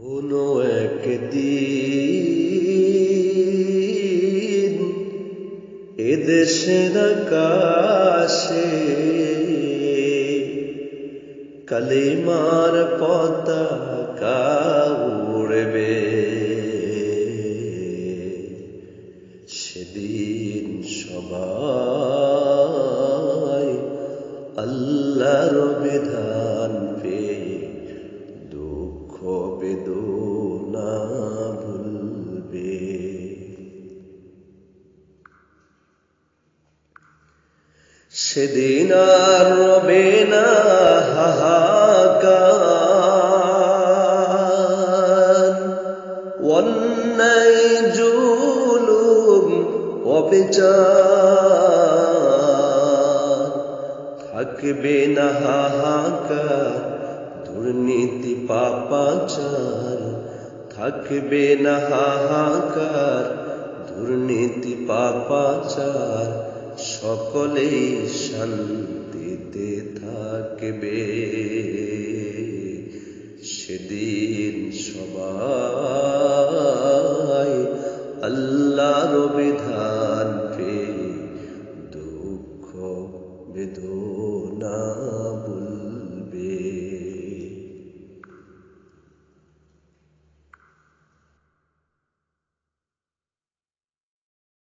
কোনো একদিন এদেশের আকাশে কালিমার পতাকা উড়বে। সেদিন সবাই আল্লাহর বিধান সেদিন আর রবে না হাহাকার। অন্যায় জুলুম অবিচার থাকবে না হাহাকার, দুর্নীতি পাপাচার। থাকবে না হাহাকার, দুর্নীতি পাপাচার। সকলেই শান্তিতে থাকবে। সেদিন সবাই